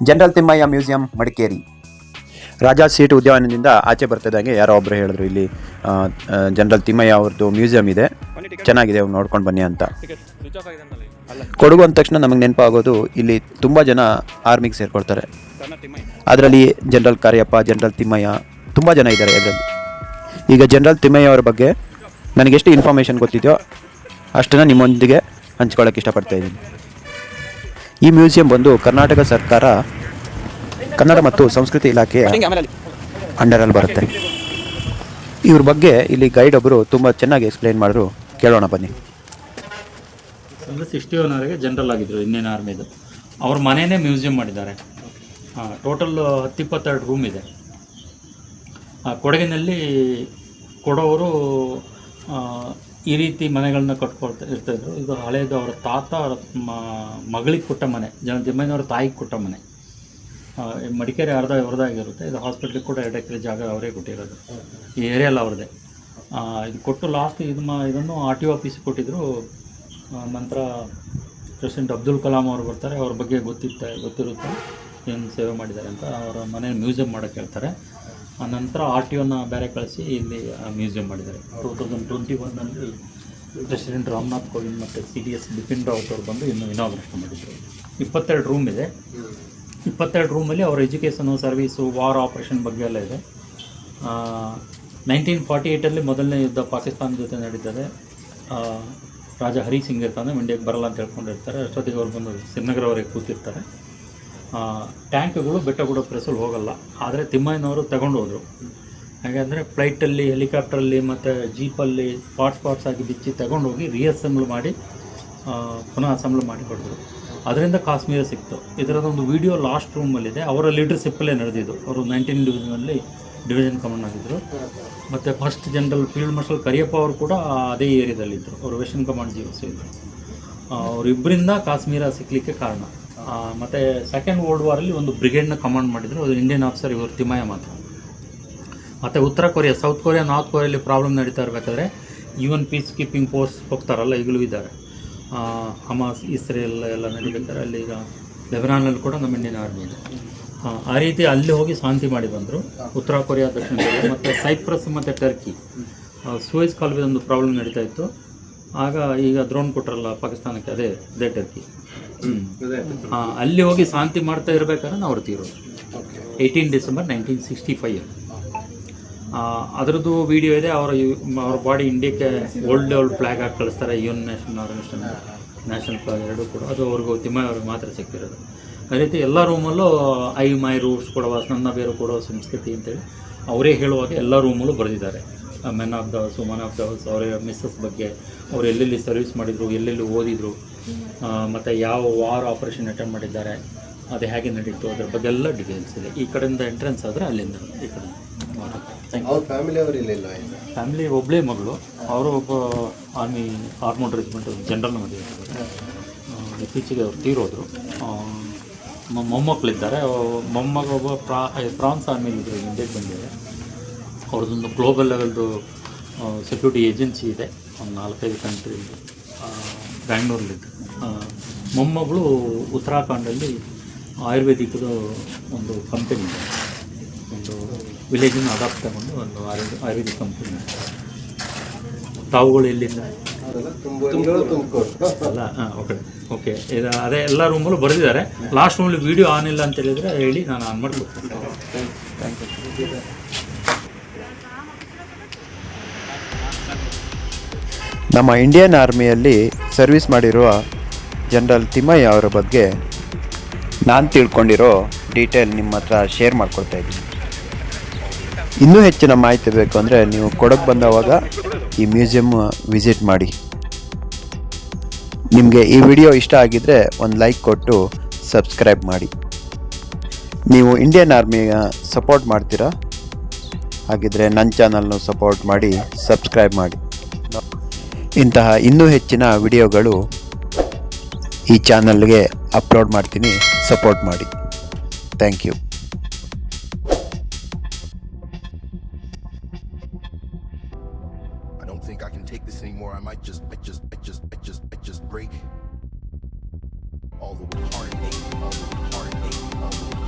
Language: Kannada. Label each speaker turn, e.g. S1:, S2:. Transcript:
S1: General Thimmayya museum Madikeri. Raja seat ಉದ್ಯಾನದಿಂದ ಆಚೆ ಬರ್ತಿದ್ದಂಗೆ ಯಾರೋ ಒಬ್ಬರು ಹೇಳಿದ್ರು ಇಲ್ಲಿ ಜನರಲ್ ತಿಮ್ಮಯ್ಯ ಅವ್ರದ್ದು ಮ್ಯೂಸಿಯಂ ಇದೆ. ಚೆನ್ನಾಗಿದೆ ಅವ್ರು ನೋಡ್ಕೊಂಡು ಬನ್ನಿ ಅಂತ. ಕೊಡಗು ಅಂದ ತಕ್ಷಣ ನಮಗೆ ನೆನಪಾಗೋದು ಇಲ್ಲಿ ತುಂಬ ಜನ ಆರ್ಮಿಗೆ ಸೇರ್ಕೊಳ್ತಾರೆ. ಅದರಲ್ಲಿ ಜನರಲ್ ಕಾರ್ಯಪ್ಪ ಜನರಲ್ ತಿಮ್ಮಯ್ಯ ತುಂಬ ಜನ ಇದ್ದಾರೆ ಇದರಲ್ಲಿ. ಈಗ ಜನರಲ್ ತಿಮ್ಮಯ್ಯ ಅವರ ಬಗ್ಗೆ ನನಗೆಷ್ಟು ಇನ್ಫಾರ್ಮೇಷನ್ ಗೊತ್ತಿದೆಯೋ ಅಷ್ಟನ್ನು ನಿಮ್ಮೊಂದಿಗೆ ಹಂಚ್ಕೊಳ್ಳೋಕೆ ಇಷ್ಟಪಡ್ತಾ ಇದ್ದೀನಿ. ಈ ಮ್ಯೂಸಿಯಂ ಬಂದು ಕರ್ನಾಟಕ ಸರ್ಕಾರ ಕನ್ನಡ ಮತ್ತು ಸಂಸ್ಕೃತಿ ಇಲಾಖೆಯ ಅಂಡರಲ್ಲಿ ಬರುತ್ತೆ. ಇವ್ರ ಬಗ್ಗೆ ಇಲ್ಲಿ ಗೈಡ್ ಒಬ್ಬರು ತುಂಬ ಚೆನ್ನಾಗಿ ಎಕ್ಸ್ಪ್ಲೈನ್ ಮಾಡಿದ್ರು. ಕೇಳೋಣ ಬನ್ನಿ.
S2: ಅಂದರೆ ಸಿಕ್ಸ್ಟಿ ಅವರಿಗೆ ಜನರಲ್ ಆಗಿದ್ದರು ಇಂಡಿಯನ್ ಆರ್ಮಿದು ಅವ್ರ ಮನೆಯೇ ಮ್ಯೂಸಿಯಂ ಮಾಡಿದ್ದಾರೆ. ಟೋಟಲ್ ಹತ್ತಿಪ್ಪತ್ತೆರಡು ರೂಮ್ ಇದೆ. ಆ, ಕೊಡಗಿನಲ್ಲಿ ಕೊಡೋರು ಈ ರೀತಿ ಮನೆಗಳನ್ನ ಕಟ್ಕೊಳ್ತಾ ಇರ್ತಾಯಿದ್ರು ಇದು ಹಳೇದು ಅವರ ತಾತ, ಅವರ ಮಗಳಿಗೆ ಕೊಟ್ಟ ಮನೆ, ಜನ ತಿಮ್ಮಯ್ಯನವ್ರ ತಾಯಿಗೆ ಕೊಟ್ಟ ಮನೆ. ಮಡಿಕೇರಿ ಅರ್ಧ ಅವ್ರದ್ದಾಗಿರುತ್ತೆ ಇದು ಹಾಸ್ಪಿಟ್ಲಿಗೆ ಕೂಡ ಎರಡು ಎಕರೆ ಜಾಗ ಅವರೇ ಕೊಟ್ಟಿರೋದು. ಈ ಏರಿಯಲ್ಲಿ ಅವ್ರದ್ದೇ. ಇದು ಕೊಟ್ಟು ಲಾಸ್ಟ್ ಇದು ಮಾ, ಇದನ್ನು ಆರ್ ಟಿ ಒ ಕೊಟ್ಟಿದ್ದರು ನಂತರ ಪ್ರೆಸಿಡೆಂಟ್ ಅಬ್ದುಲ್ ಕಲಾಂ ಅವರು ಬರ್ತಾರೆ. ಅವ್ರ ಬಗ್ಗೆ ಗೊತ್ತಿತ್ತ, ಗೊತ್ತಿರುತ್ತೆ. ಏನು ಸೇವೆ ಮಾಡಿದ್ದಾರೆ ಅಂತ. ಅವರ ಮನೆ ಮ್ಯೂಸಿಯಂ ಮಾಡೋಕ್ಕೆ ಹೇಳ್ತಾರೆ. ಆ ನಂತರ ಆರ್ ಟಿ ಒನ ಬೇರೆ ಕಳಿಸಿ ಇಲ್ಲಿ ಮ್ಯೂಸಿಯಂ ಮಾಡಿದ್ದಾರೆ. ಟೂ ತೌಸಂಡ್ ಟ್ವೆಂಟಿ ಒನ್ನಲ್ಲಿ ಪ್ರೆಸಿಡೆಂಟ್ ರಾಮನಾಥ್ ಕೋವಿಂದ್ ಮತ್ತು C D S Bipin Rawat ಅವರು ಬಂದು ಇನ್ನು ಇನಾಗ್ರೇಷನ್ ಮಾಡಿದರು. ಇಪ್ಪತ್ತೆರಡು ರೂಮ್ ಇದೆ. ಇಪ್ಪತ್ತೆರಡು ರೂಮಲ್ಲಿ ಅವ್ರ ಎಜುಕೇಷನು ಸರ್ವೀಸು ವಾರ್ ಆಪ್ರೇಷನ್ ಬಗ್ಗೆ ಎಲ್ಲ ಇದೆ. ನೈನ್ಟೀನ್ ಫಾರ್ಟಿ ಏಯ್ಟಲ್ಲಿ ಮೊದಲನೇ ಯುದ್ಧ ಪಾಕಿಸ್ತಾನ ಜೊತೆ ನಡೀತದೆ. ರಾಜ ಹರಿ ಸಿಂಗ್ ಇರ್ತಾನೆ ಇಂಡಿಯಾಗೆ ಬರಲ್ಲ ಅಂತ ಹೇಳ್ಕೊಂಡಿರ್ತಾರೆ. ಅಷ್ಟೊತ್ತಿಗೆ ಅವ್ರು ಬಂದು ಶ್ರೀನಗರವರೆಗೆ ಕೂತಿರ್ತಾರೆ. ಆ, ಬೆಟ್ಟ ಗುಡ್ಡ ಪ್ರೆಸ್ಸಲ್ಲಿ ಹೋಗಲ್ಲ. ಆದರೆ ತಿಮ್ಮಯ್ಯನವರು ತಗೊಂಡು ಹೋದರು ಹಾಗೆಂದರೆ ಫ್ಲೈಟಲ್ಲಿ ಹೆಲಿಕಾಪ್ಟ್ರಲ್ಲಿ ಮತ್ತು ಜೀಪಲ್ಲಿ ಪಾರ್ಟ್ಸ್ ಪಾರ್ಟ್ಸ್ ಆಗಿ ಬಿಚ್ಚಿ ತಗೊಂಡೋಗಿ ರೀಅಸೆಂಬಲ್ ಮಾಡಿ ಪುನಃ ಅಸೆಂಬಲ್ ಮಾಡಿ ಕೊಡಿದ್ರು ಅದರಿಂದ ಕಾಶ್ಮೀರ ಸಿಕ್ತು. ಇದರದೊಂದು ವಿಡಿಯೋ ಲಾಸ್ಟ್ ರೂಮಲ್ಲಿದೆ ಅವರ ಲೀಡರ್ಶಿಪ್ಪಲ್ಲೇ ನಡೆದಿದ್ದು. ಅವರು ನೈನ್ಟೀನ್ ಡಿವಿಷನಲ್ಲಿ ಡಿವಿಷನ್ ಕಮಾಂಡ್ ಆಗಿದ್ದರು ಮತ್ತು first general field marshal Cariappa ಅವರು ಕೂಡ ಅದೇ ಏರಿಯಾದಲ್ಲಿದ್ದರು ಅವರು ವೆಸ್ಟರ್ನ್ ಕಮಾಂಡ್ ಜಿ ಎಸ್ ಇದ್ದರು ಅವರಿಬ್ಬರಿಂದ ಕಾಶ್ಮೀರ ಸಿಕ್ಕಲಿಕ್ಕೆ ಕಾರಣ. ಮತ್ತು ಸೆಕೆಂಡ್ ವರ್ಲ್ಡ್ ವಾರಲ್ಲಿ ಒಂದು ಬ್ರಿಗೇಡ್ನ ಕಮಾಂಡ್ ಮಾಡಿದರು. ಅದು ಇಂಡಿಯನ್ ಆಫೀಸರ್ ಇವರು ತಿಮ್ಮಯ್ಯ ಮಾತ್ರ. ಮತ್ತು ಉತ್ತರ ಕೊರಿಯಾ ಸೌತ್ ಕೊರಿಯಾ ನಾರ್ತ್ ಕೊರಿಯಲ್ಲಿ ಪ್ರಾಬ್ಲಮ್ ನಡೀತಾ ಇರಬೇಕಾದ್ರೆ ಎನ್ ಪೀಸ್ ಕೀಪಿಂಗ್ ಫೋರ್ಸ್ ಹೋಗ್ತಾರಲ್ಲ ಈಗಲೂ ಇದ್ದಾರೆ. ಹಮಾಸ್ ಇಸ್ರೇಲ್ ಎಲ್ಲ ನಡೀಬೇಕಾದ್ರೆ ಅಲ್ಲಿ ಈಗ ಲೆಬನಾನಲ್ಲಿ ಕೂಡ ನಮ್ಮ ಇಂಡಿಯನ್ ಆರ್ಮಿ ಇದೆ. ಆ, ರೀತಿ ಅಲ್ಲಿ ಹೋಗಿ ಶಾಂತಿ ಮಾಡಿ ಬಂದರು. ಉತ್ತರ ಕೊರಿಯಾ ದಕ್ಷಿಣ ಕೊರಿಯಾ ಮತ್ತು ಸೈಪ್ರಸ್ ಮತ್ತು ಟರ್ಕಿ ಸೂಯಸ್ ಕಾಲುವೆ ಪ್ರಾಬ್ಲಮ್ ನಡೀತಾ ಇತ್ತು. ಆಗ ಈಗ ದ್ರೋಣ್ ಕೊಟ್ಟರಲ್ಲ ಪಾಕಿಸ್ತಾನಕ್ಕೆ ಅದೇ ಅದೇ ಟರ್ಕಿ ಆ, ಅಲ್ಲಿ ಹೋಗಿ ಶಾಂತಿ ಮಾಡ್ತಾ ಇರಬೇಕಾದ್ರೆ ನಾವು ತೀರೋದು. Eighteen December nineteen sixty five ಅದರದ್ದು ವಿಡಿಯೋ ಇದೆ ಅವರ ಅವ್ರ ಬಾಡಿ ಇಂಡಿಯಾಕ್ಕೆ ಓಲ್ಡ್ ಓಲ್ಡ್ ಫ್ಲಾಗ್ ಹಾಕಿ ಕಳಿಸ್ತಾರೆ UN national organisation national flag ಎರಡೂ ಕೂಡ. ಅದು ಅವ್ರಿಗೂ ತಿಮ್ಮ ಅವ್ರಿಗೆ ಮಾತ್ರ ಸಿಕ್ತಿರೋದು ಅದೇ ರೀತಿ ಎಲ್ಲ ರೂಮಲ್ಲೂ ಐ ಮೈ ರೂಟ್ಸ್ ಕೊಡುವ ನನ್ನ ಬೇರು ಕೊಡುವ ಸಂಸ್ಕೃತಿ ಅಂತೇಳಿ ಅವರೇ ಹೇಳುವಾಗ ಎಲ್ಲ ರೂಮಲ್ಲೂ ಬರೆದಿದ್ದಾರೆ. Men of the house woman of the house ಅವರ ಮಿಸ್ಸಸ್ ಬಗ್ಗೆ ಅವ್ರು ಎಲ್ಲೆಲ್ಲಿ ಸರ್ವಿಸ್ ಮಾಡಿದರು ಎಲ್ಲೆಲ್ಲಿ ಓದಿದರು ಮತ್ತು ಯಾವ ವಾರ್ ಆಪರೇಷನ್ ಅಟೆಂಡ್ ಮಾಡಿದ್ದಾರೆ ಅದು ಹೇಗೆ ನಡೀತು ಅದ್ರ ಬಗ್ಗೆ ಎಲ್ಲ ಡೀಟೇಲ್ಸ್ ಇದೆ. ಈ ಕಡೆಯಿಂದ ಎಂಟ್ರೆನ್ಸ್ ಆದರೆ ಅಲ್ಲಿಂದ ಈ ಕಡೆ ಥ್ಯಾಂಕ್ ಯು
S3: ಅವ್ರ ಫ್ಯಾಮಿಲಿ ಅವರು ಇಲ್ಲಿಲ್ಲ
S2: ಫ್ಯಾಮಿಲಿ ಒಬ್ಬಳೇ ಮಗಳು ಅವರು ಒಬ್ಬ ಆರ್ಮಿ ಆರ್ಮೋಡ್ ರೆಜಿಮೆಂಟ್ ಜನರಲ್ ಮದುವೆ ಇತ್ತೀಚೆಗೆ ಅವ್ರು ತೀರೋದ್ರು. ಮೊಮ್ಮಕ್ಕಳಿದ್ದಾರೆ. ಮೊಮ್ಮಗ ಒಬ್ಬ ಪ್ರಾ ಫ್ರಾನ್ಸ್ ಆರ್ಮಿ ಇದ್ರು ಇಂಡಿಯಾಗೆ ಬಂದಿದೆ. ಅವ್ರದ್ದೊಂದು ಗ್ಲೋಬಲ್ ಲೆವೆಲ್ದು ಸೆಕ್ಯೂರಿಟಿ ಏಜೆನ್ಸಿ ಇದೆ. ಒಂದು ನಾಲ್ಕೈದು ಕಂಟ್ರಿ ಬ್ಯಾಂಗ್ಳೂರಲ್ಲಿದೆ ಮೊಮ್ಮಗಳು ಉತ್ತರಾಖಂಡಲ್ಲಿ ಆಯುರ್ವೇದಿಕದ ಒಂದು ಕಂಪನಿ ಇದೆ. ಒಂದು ವಿಲೇಜನ್ನು ಅಡಾಪ್ಟ್ ತಗೊಂಡು ಒಂದು ಆಯುರ್ವೇದ ಆಯುರ್ವೇದಿಕ್ ಕಂಪನಿ ತಾವುಗಳು ಎಲ್ಲಿಂದ? ಅಲ್ಲ ಹಾಂ ಓಕೆ ಓಕೆ ಇದು ಅದೇ ಎಲ್ಲ ರೂಮಲ್ಲೂ ಬರೆದಿದ್ದಾರೆ. ಲಾಸ್ಟ್ ರೂಮಲ್ಲಿ ವೀಡಿಯೋ ಆನ್ ಇಲ್ಲ ಅಂತ ಹೇಳಿದರೆ ಹೇಳಿ ನಾನು ಆನ್ ಮಾಡಿಕೊಡ್ತೀನಿ. ಥ್ಯಾಂಕ್ ಯು
S1: ನಮ್ಮ ಇಂಡಿಯನ್ ಆರ್ಮಿಯಲ್ಲಿ ಸರ್ವಿಸ್ ಮಾಡಿರುವ ಜನರಲ್ ತಿಮ್ಮಯ್ಯ ಅವರ ಬಗ್ಗೆ ನಾನು ತಿಳ್ಕೊಂಡಿರೋ ಡೀಟೇಲ್ ನಿಮ್ಮ ಹತ್ರ ಶೇರ್ ಮಾಡ್ಕೊಳ್ತಾ ಇದ್ದೀನಿ. ಇನ್ನೂ ಹೆಚ್ಚಿನ ಮಾಹಿತಿ ಬೇಕು ಅಂದರೆ ನೀವು ಕೊಡಕ್ಕೆ ಬಂದವಾಗ ಈ ಮ್ಯೂಸಿಯಮ್ ವಿಸಿಟ್ ಮಾಡಿ. ನಿಮಗೆ ಈ ವಿಡಿಯೋ ಇಷ್ಟ ಆಗಿದ್ದರೆ ಒಂದು ಲೈಕ್ ಕೊಟ್ಟು ಸಬ್ಸ್ಕ್ರೈಬ್ ಮಾಡಿ. ನೀವು ಇಂಡಿಯನ್ ಆರ್ಮಿಯ ಸಪೋರ್ಟ್ ಮಾಡ್ತೀರಾ? ಹಾಗಿದ್ರೆ ನನ್ನ ಚಾನಲ್ನು ಸಪೋರ್ಟ್ ಮಾಡಿ ಸಬ್ಸ್ಕ್ರೈಬ್ ಮಾಡಿ. ಇಂತಹ ಇನ್ನೂ ಹೆಚ್ಚಿನ ವಿಡಿಯೋಗಳು ಈ ಚಾನಲ್ಗೆ ಅಪ್ಲೋಡ್ ಮಾಡ್ತೀನಿ. ಸಪೋರ್ಟ್ ಮಾಡಿ. Thank you. I all the the the